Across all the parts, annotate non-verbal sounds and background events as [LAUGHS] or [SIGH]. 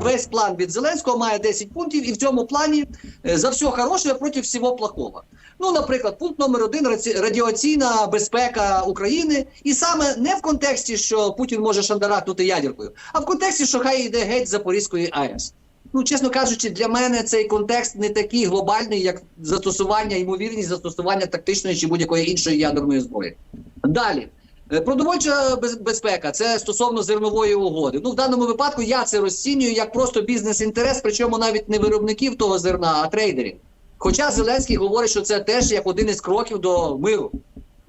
весь план від Зеленського має 10 пунктів, і в цьому плані е, за все хороше проти всього плохого. Ну, наприклад, пункт номер один радіаційна безпека України, і саме не в контексті, що Путін може шандарахнути ядеркою, а в контексті, що хай йде геть Запорізької АЕС. Ну, чесно кажучи, для мене цей контекст не такий глобальний, як застосування, ймовірність застосування тактичної чи будь-якої іншої ядерної зброї. Далі. Е, Продовольча безпека це стосовно зернової угоди. Ну в даному випадку я це розцінюю як просто бізнес-інтерес, причому навіть не виробників того зерна, а трейдерів. Хоча Зеленський говорить, що це теж як один із кроків до миру.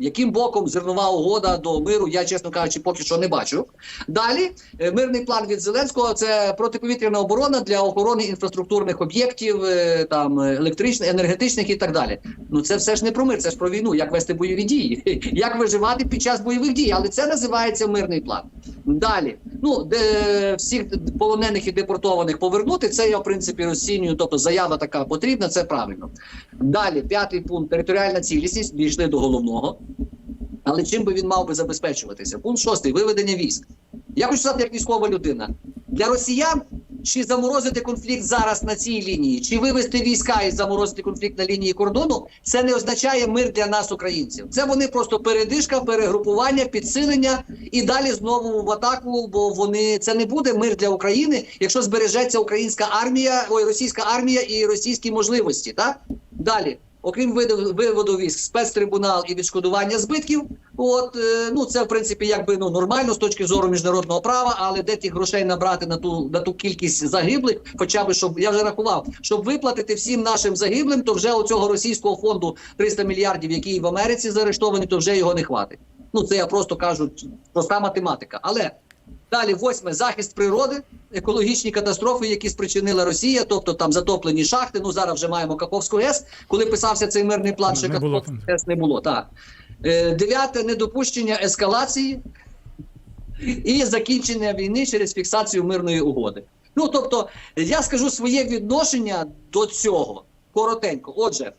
Яким боком зернова угода до миру, я чесно кажучи, поки що не бачу. Далі е, мирний план від Зеленського це протиповітряна оборона для охорони інфраструктурних об'єктів, е, там е, електричних, енергетичних і так далі. Ну це все ж не про мир, це ж про війну. Як вести бойові дії, [LAUGHS] як виживати під час бойових дій, але це називається мирний план. Далі, ну де всіх полонених і депортованих повернути, це я в принципі розцінюю. Тобто заява така потрібна, це правильно. Далі, п'ятий пункт територіальна цілісність. Дійшли до головного. Але чим би він мав би забезпечуватися? Пункт шостий виведення військ. Я хочу сказати, як військова людина для росіян. Чи заморозити конфлікт зараз на цій лінії, чи вивести війська і заморозити конфлікт на лінії кордону, це не означає мир для нас, українців. Це вони просто передишка, перегрупування, підсилення і далі знову в атаку. Бо вони це не буде мир для України, якщо збережеться українська армія, ой, російська армія і російські можливості. Так далі окрім виводу військ, спецтрибунал і відшкодування збитків. От е, ну це в принципі якби ну нормально з точки зору міжнародного права, але де тих грошей набрати на ту на ту кількість загиблих, хоча б щоб я вже рахував, щоб виплатити всім нашим загиблим, то вже у цього російського фонду 300 мільярдів, який в Америці заарештовані, то вже його не хватить. Ну це я просто кажу проста математика. Але Далі восьме захист природи, екологічні катастрофи, які спричинила Росія, тобто там затоплені шахти. Ну зараз вже маємо Каховську ГЕС. Коли писався цей мирний план, Не ще було ГЕС не було. Так Е, дев'яте недопущення ескалації і закінчення війни через фіксацію мирної угоди. Ну тобто, я скажу своє відношення до цього коротенько. Отже,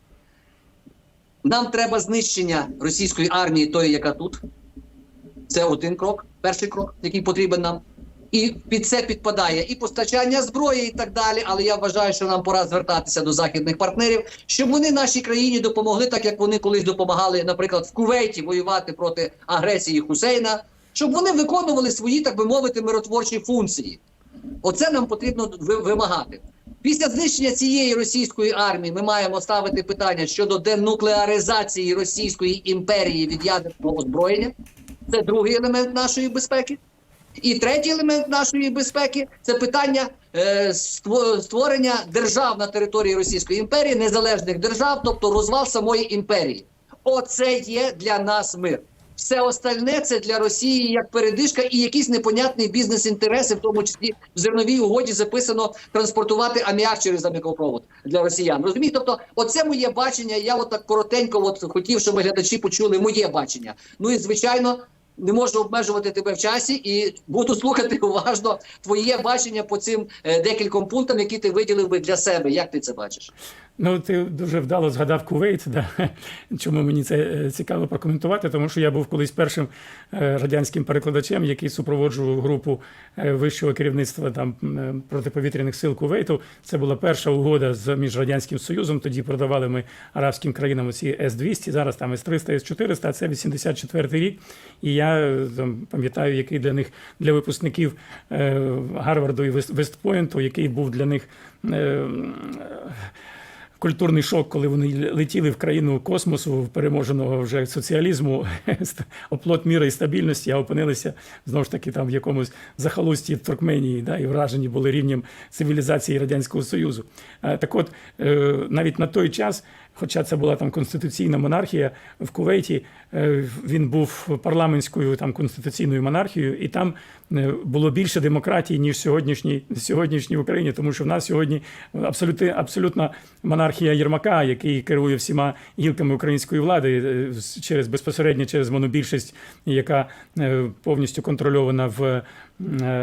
нам треба знищення російської армії, тої, яка тут. Це один крок, перший крок, який потрібен нам. І під це підпадає і постачання зброї, і так далі. Але я вважаю, що нам пора звертатися до західних партнерів, щоб вони нашій країні допомогли, так як вони колись допомагали, наприклад, в Кувейті воювати проти агресії Хусейна, щоб вони виконували свої, так би мовити, миротворчі функції. Оце нам потрібно вимагати. Після знищення цієї російської армії ми маємо ставити питання щодо денуклеаризації Російської імперії від ядерного озброєння. Це другий елемент нашої безпеки. І третій елемент нашої безпеки це питання е, створення держав на території Російської імперії, незалежних держав, тобто розвал самої імперії. Оце є для нас мир. Все остальне це для Росії як передишка і якісь непонятні бізнес-інтереси, в тому числі в зерновій угоді записано транспортувати аміак через амікопровод для росіян. Розумієте? Тобто, оце моє бачення. Я отак коротенько от хотів, щоб глядачі почули моє бачення. Ну і звичайно. Не можу обмежувати тебе в часі і буду слухати уважно твоє бачення по цим е, декільком пунктам, які ти виділив би для себе. Як ти це бачиш? Ну, ти дуже вдало згадав Кувейт. Да? [LAUGHS] Чому мені це е, цікаво прокоментувати? Тому що я був колись першим е, радянським перекладачем, який супроводжував групу вищого керівництва там протиповітряних сил Кувейту. Це була перша угода з між радянським союзом. Тоді продавали ми арабським країнам ці С-200, зараз там С-300, С-400, а це 84-й рік. І я е, там пам'ятаю, який для них для випускників е, Гарварду і Вестпойнту, який був для них. е, культурний шок, коли вони летіли в країну космосу, переможеного вже соціалізму, [LAUGHS] оплот міра і стабільності, а опинилися знову ж таки там в якомусь захолусті Туркменії, да, і вражені були рівнем цивілізації Радянського Союзу. Так от, навіть на той час. Хоча це була там конституційна монархія в Кувейті, е, він був парламентською там конституційною монархією, і там е, було більше демократії ніж сьогоднішній сьогоднішній в Україні, тому що в нас сьогодні абсолютно абсолютна монархія Єрмака, який керує всіма гілками української влади е, через безпосередньо через монобільшість, яка повністю контрольована в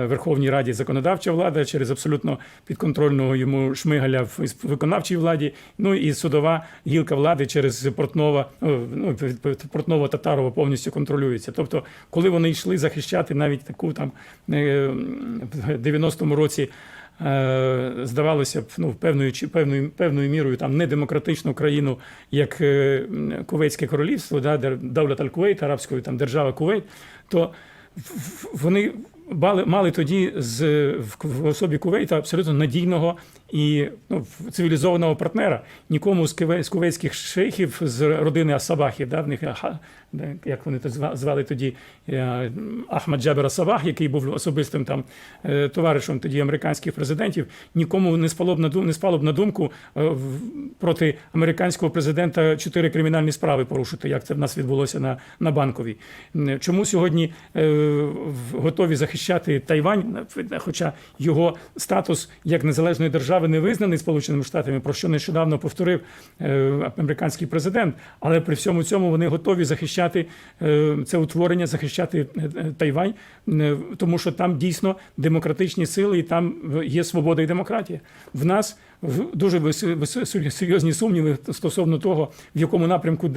Верховній Раді законодавча влада, через абсолютно підконтрольного йому шмигаля в виконавчій владі. Ну і судова гілка влади через Портнова, ну Портнова Татарова повністю контролюється. Тобто, коли вони йшли захищати навіть таку там е, в 90-му році. е, здавалося б, ну, певною чи певною певною мірою там недемократичну країну, як е, Кувейтське королівство, да, де Давлет Аль-Кувейт, арабською там держава Кувейт, то вони мали, тоді з в особі Кувейта абсолютно надійного і ну, цивілізованого партнера. Нікому з, кувейтських шейхів з родини Асабахів, да, в них як вони то звали тоді е, Ахмад Джабер Асабах, який був особистим там е, товаришем тоді американських президентів. Нікому не спало б на дум, не спало б на думку е, проти американського президента чотири кримінальні справи порушити, як це в нас відбулося на, на банковій. Чому сьогодні готові захищати Тайвань, хоча його статус як незалежної держави не визнаний Сполученими Штатами, про що нещодавно повторив е, американський президент, але при всьому цьому вони готові захищати е, це утворення, захищати е, Тайвань, тому що там дійсно демократичні сили і там є свобода і демократія. В нас дуже серйозні сумніви стосовно того, в якому напрямку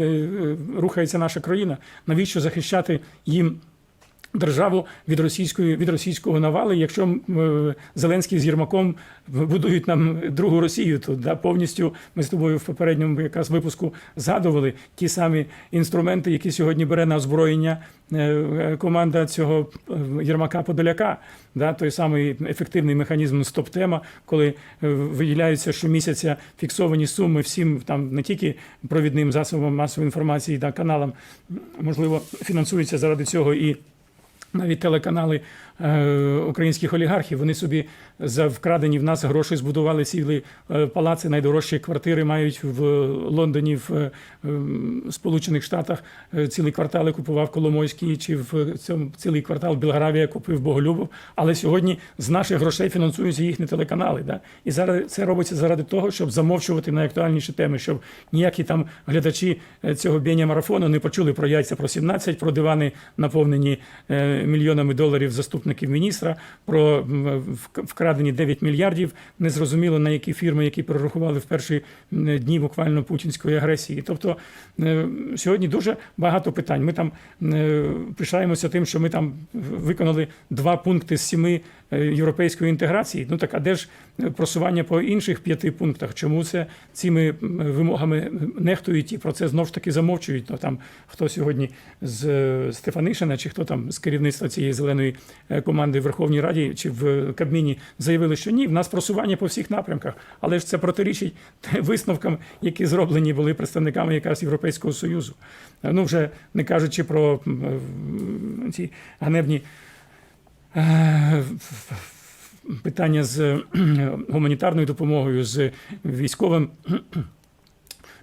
рухається наша країна. Навіщо захищати їм? Державу від російської від російського навали, якщо е, Зеленський з Єрмаком будують нам другу Росію, то да, повністю ми з тобою в попередньому якраз випуску згадували ті самі інструменти, які сьогодні бере на озброєння е, е, команда цього Єрмака Подоляка. Да, той самий ефективний механізм стоп-тема, коли виділяються щомісяця фіксовані суми всім там не тільки провідним засобам масової інформації да, каналам, можливо, фінансуються заради цього і навіть телеканали українських олігархів. Вони собі за вкрадені в нас гроші збудували цілі е, палаци, найдорожчі квартири мають в Лондоні, в е, Сполучених Штатах. Е, Цілі квартали купував Коломойський, чи в цьому цілий квартал Білгравія купив Боголюбов. Але сьогодні з наших грошей фінансуються їхні телеканали. Да? І зараз це робиться заради того, щоб замовчувати найактуальніші теми, щоб ніякі там глядачі е, цього б'єння марафону не почули про яйця про 17, про дивани наповнені е, мільйонами доларів заступників міністра, про вкрадені 9 мільярдів. Незрозуміло на які фірми, які перерахували в перші дні буквально путінської агресії. Тобто е, сьогодні дуже багато питань. Ми там е, пишаємося тим, що ми там виконали два пункти з сіми е, європейської інтеграції. Ну так а де ж просування по інших п'яти пунктах? Чому це цими вимогами нехтують і про це знов ж таки замовчують? Ну там хто сьогодні з Стефанишина, чи хто там з керівництва цієї зеленої команди в Верховній Раді чи в Кабміні заявили, що ні, в нас просування по всіх напрямках, але ж це протирічить [LAUGHS] висновкам, які зроблені були представниками якраз Європейського союзу. Е, Ну вже не кажучи про е, ці ганебні. е, Питання з е, гуманітарною допомогою, з військовим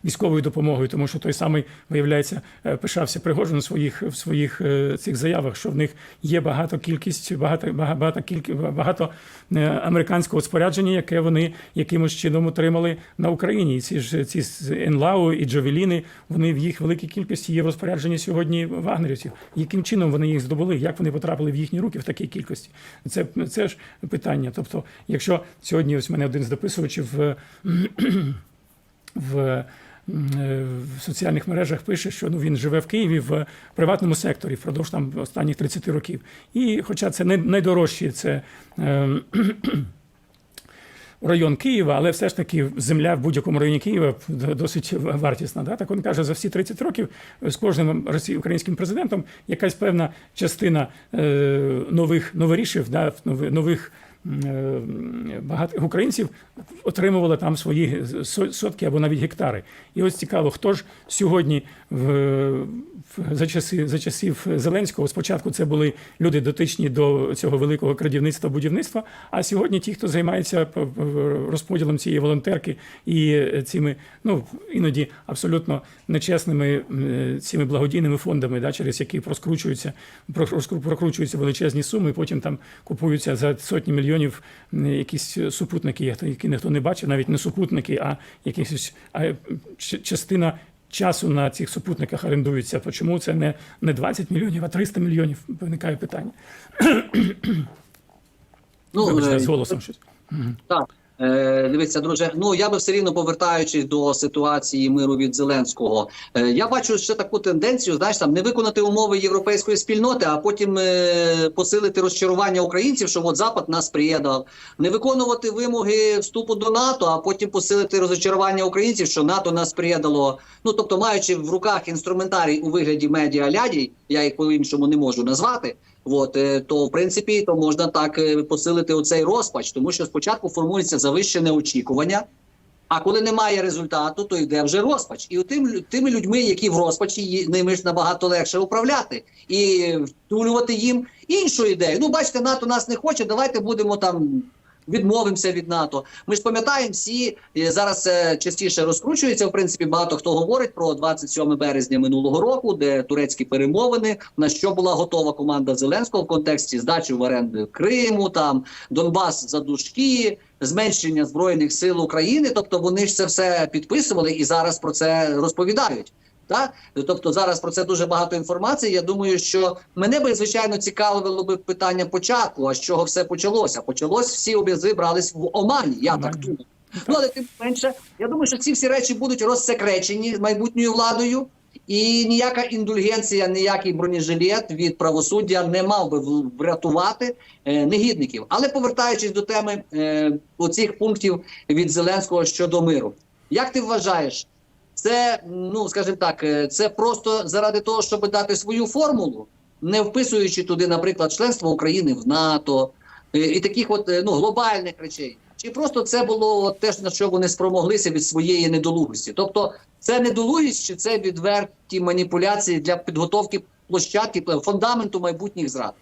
військовою допомогою, тому що той самий виявляється е, пишався Пригожин у своїх в своїх е, цих заявах, що в них є багато кількість, багато бага- багато кількі багато е, американського спорядження, яке вони якимось чином отримали на Україні. І ці ж ці Енлау і Джавеліни, вони в їх великій кількості є в розпорядженні сьогодні вагнерівців. Яким чином вони їх здобули? Як вони потрапили в їхні руки в такій кількості? Це це ж питання. Тобто, якщо сьогодні ось мене один з дописувачів в, [CLEARS THROAT] е, в соціальних мережах пише, що ну він живе в Києві в приватному секторі впродовж там останніх 30 років. І хоча це не найдорожчі, це. е, [CLEARS THROAT] Район Києва, але все ж таки земля в будь-якому районі Києва досить вартісна. Да? Так він каже, за всі 30 років з кожним українським президентом якась певна частина е, нових новорішів, да, нових е, багатих українців отримувала там свої со- сотки або навіть гектари. І ось цікаво, хто ж сьогодні в, за, часи, за часів Зеленського спочатку це були люди дотичні до цього великого крадівництва будівництва. А сьогодні ті, хто займається розподілом цієї волонтерки і цими, ну іноді абсолютно нечесними цими благодійними фондами, да, через які проскручуються, про- прокручуються величезні суми, потім там купуються за сотні мільйонів м, якісь супутники, які ніхто не бачив, навіть не супутники, а якісь а, частина. Часу на цих супутниках орендується. Чому це не, не 20 мільйонів, а 300 мільйонів? Виникає питання. Ну, Вибачте, е, з голосом щось. Так. Е, дивіться, друже. Ну я би все рівно повертаючись до ситуації миру від Зеленського. Е, я бачу ще таку тенденцію, знаєш, там не виконати умови європейської спільноти, а потім е, посилити розчарування українців, що от Запад нас приєднав, не виконувати вимоги вступу до НАТО, а потім посилити розчарування українців, що НАТО нас приєднало. Ну тобто, маючи в руках інструментарій у вигляді медіа лядій, я їх по іншому не можу назвати. От е, то в принципі то можна так е, посилити оцей розпач, тому що спочатку формується завищене очікування. А коли немає результату, то йде вже розпач. І тим, тими людьми, які в розпачі, ними ж набагато легше управляти і втулювати їм іншу ідею. Ну, бачите, НАТО нас не хоче, давайте будемо там. Відмовимося від НАТО. Ми ж пам'ятаємо всі е, зараз це частіше розкручується. В принципі, багато хто говорить про 27 березня минулого року, де турецькі перемовини, на що була готова команда Зеленського в контексті здачі в оренду Криму, там Донбас за дужки, зменшення збройних сил України. Тобто вони ж це все підписували і зараз про це розповідають. Так? Тобто зараз про це дуже багато інформації. Я думаю, що мене би звичайно цікавило би питання початку, а з чого все почалося. Почалось всі обязи брались в Омані. Я так Омані. думаю. Ну але тим менше, я думаю, що ці всі речі будуть розсекречені майбутньою владою, і ніяка індульгенція, ніякий бронежилет від правосуддя не мав би врятувати е, негідників. Але повертаючись до теми е, оцих пунктів від Зеленського щодо миру, як ти вважаєш? Це, ну скажімо так, е, це просто заради того, щоб дати свою формулу, не вписуючи туди, наприклад, членство України в НАТО е, і таких от е, ну глобальних речей. Чи просто це було те, на що вони спромоглися від своєї недолугості? Тобто, це недолугість, чи це відверті маніпуляції для підготовки площадки фундаменту майбутніх зрад?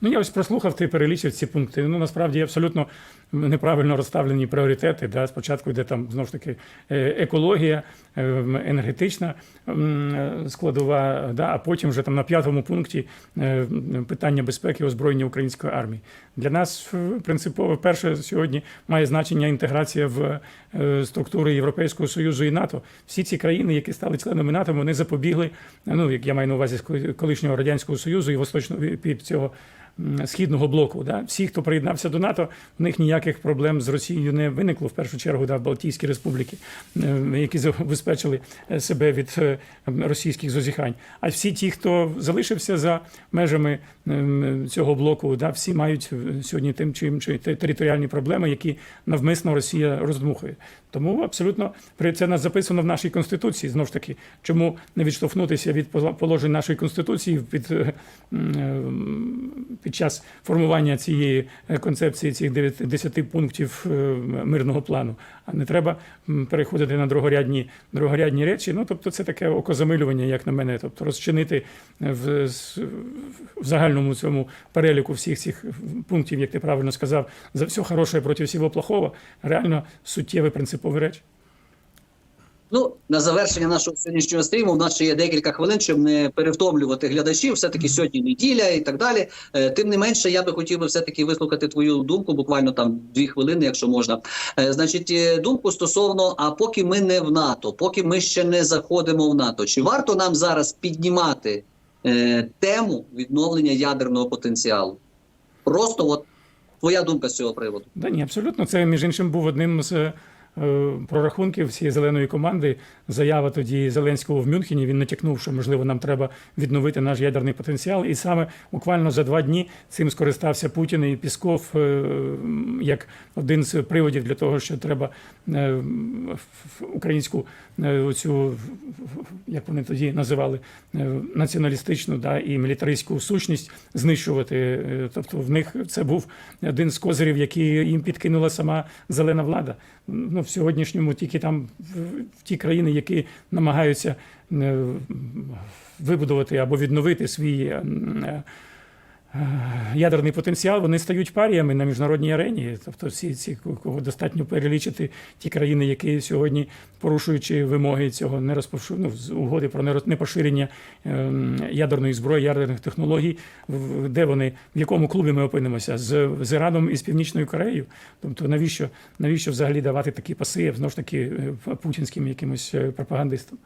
Ну, я ось прослухав, ти перелічив ці пункти. Ну, насправді абсолютно неправильно розставлені пріоритети. Да? Спочатку йде там знову ж таки е, екологія, е, енергетична е, складова, да? а потім вже там на п'ятому пункті питання безпеки озброєння української армії. Для нас принципово перше сьогодні має значення інтеграція в структури Європейського Союзу і НАТО. Всі ці країни, які стали членами НАТО, вони запобігли, ну як я маю на увазі колишнього радянського союзу і восточного під цього східного блоку. Да? Всі, хто приєднався до НАТО, у них ніяких проблем з Росією не виникло в першу чергу да, Балтійські республіки, які забезпечили е, себе від е, російських зазіхань. А всі ті, хто залишився за межами цього блоку, да, всі мають е, сьогодні тим чи іншим територіальні проблеми, які навмисно Росія роздмухує. Тому абсолютно це нас записано в нашій конституції. Знову ж таки, чому не відштовхнутися від положень нашої конституції під, е, під час формування цієї е, концепції цих 10 пунктів е, мирного плану. А не треба переходити на другорядні, другорядні речі. Ну тобто, це таке окозамилювання, як на мене. Тобто розчинити в, в загальному цьому переліку всіх цих пунктів, як ти правильно сказав, за все хороше проти всього плохого, реально суттєві принципові речі. Ну, на завершення нашого сьогоднішнього стріму в нас ще є декілька хвилин, щоб не перевтомлювати глядачів. Все таки сьогодні неділя і так далі. Е, Тим не менше, я би хотів би все таки вислухати твою думку, буквально там дві хвилини, якщо можна. Е, Значить, е, думку стосовно, а поки ми не в НАТО, поки ми ще не заходимо в НАТО, чи варто нам зараз піднімати е, тему відновлення ядерного потенціалу? Просто от твоя думка з цього приводу. Да ні, абсолютно. Це між іншим був одним з прорахунків всієї зеленої команди. Заява тоді Зеленського в Мюнхені. Він натякнув, що можливо нам треба відновити наш ядерний потенціал. І саме буквально за два дні цим скористався Путін і Пісков е, як один з приводів для того, що треба е, українську е, оцю, як вони тоді називали, е, націоналістичну да, і мілітаристську сущність знищувати. Е, Тобто в них це був один з козирів, які їм підкинула сама зелена влада. Ну, в сьогоднішньому тільки там в, ті країни, які намагаються вибудувати або відновити свій. Ядерний потенціал вони стають паріями на міжнародній арені. Тобто, всі ці кого достатньо перелічити ті країни, які сьогодні, порушуючи вимоги цього не розповшу... ну, угоди про непоширення ем, ядерної зброї, ядерних технологій, в- де вони в якому клубі ми опинимося з, з Іраном і з Північною Кореєю. Тобто, навіщо навіщо взагалі давати такі паси, знову ж таки, е, путінським якимось е, пропагандистам?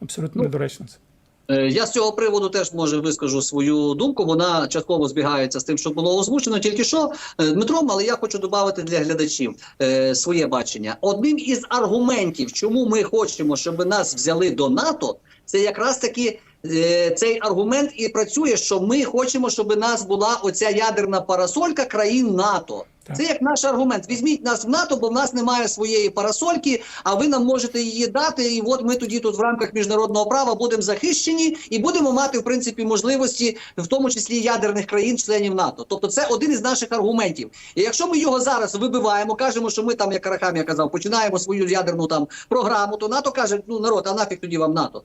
Абсолютно Ну, недоречно це. Е, Я з цього приводу теж може вискажу свою думку. Вона частково збігається з тим, що було озвучено тільки що е, Дмитром, але я хочу додати для глядачів е, своє бачення. Одним із аргументів, чому ми хочемо, щоб нас взяли до НАТО, це якраз таки. Е, Цей аргумент і працює, що ми хочемо, щоб нас була оця ядерна парасолька країн НАТО. Це як наш аргумент. Візьміть нас в НАТО, бо в нас немає своєї парасольки, а ви нам можете її дати. І от ми тоді тут в рамках міжнародного права будемо захищені і будемо мати в принципі можливості, в тому числі ядерних країн-членів НАТО. Тобто, це один із наших аргументів. І якщо ми його зараз вибиваємо, кажемо, що ми там, як Карахам я казав, починаємо свою ядерну там програму, то НАТО каже: ну народ, а нафіг тоді вам НАТО.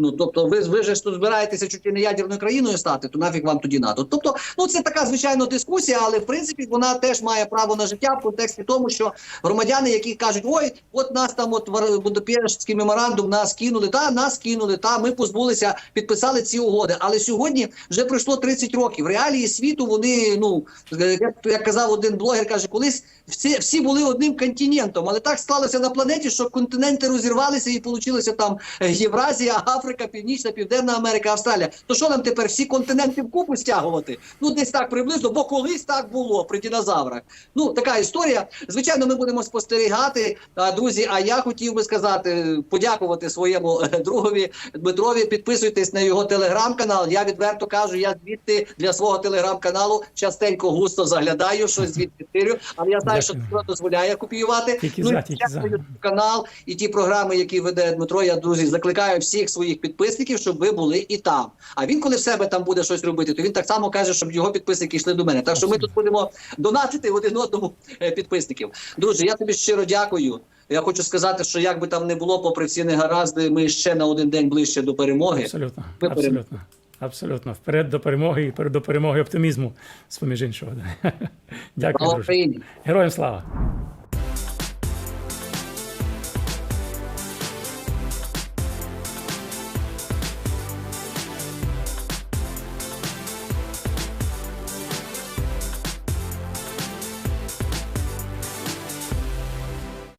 Ну тобто, ви ви ж тут збираєтеся чуть не ядерною країною стати, то нафіг вам тоді НАТО. Тобто, ну це така звичайно дискусія, але в принципі вона теж має право на життя в контексті тому, що громадяни, які кажуть, ой, от нас там, от Будапештський меморандум, нас кинули, та нас кинули, та ми позбулися, підписали ці угоди. Але сьогодні вже пройшло 30 років. Реалії світу вони, ну е, як, як казав один блогер, каже, колись всі, всі були одним континентом, але так сталося на планеті, що континенти розірвалися і получилося там е, Євразія, Африка, Північна, Південна Америка, Австралія. То що нам тепер всі континенти вкупу стягувати? Ну десь так приблизно, бо колись так було при динозаврах. Ну така історія. Звичайно, ми будемо спостерігати. Друзі, а я хотів би сказати, подякувати своєму е, другові Дмитрові. Підписуйтесь на його телеграм-канал. Я відверто кажу, я звідти для свого телеграм-каналу частенько густо заглядаю, щось звідти тирю, але я знаю, що Дякую. Дмитро дозволяє копіювати. Тільки ну, за, тільки за. канал і ті програми, які веде Дмитро. Я друзі закликаю всіх своїх підписників, щоб ви були і там. А він, коли в себе там буде щось робити, то він так само каже, щоб його підписники йшли до мене. Так що ми тут будемо донатити один одному е, підписників. Друзі, я тобі щиро дякую. Я хочу сказати, що як би там не було, попри всі негаразди, ми ще на один день ближче до перемоги. Абсолютно, Ми абсолютно. Абсолютно. Вперед до перемоги і до перемоги оптимізму, з поміж іншого. [LAUGHS] Дякую! Героям слава!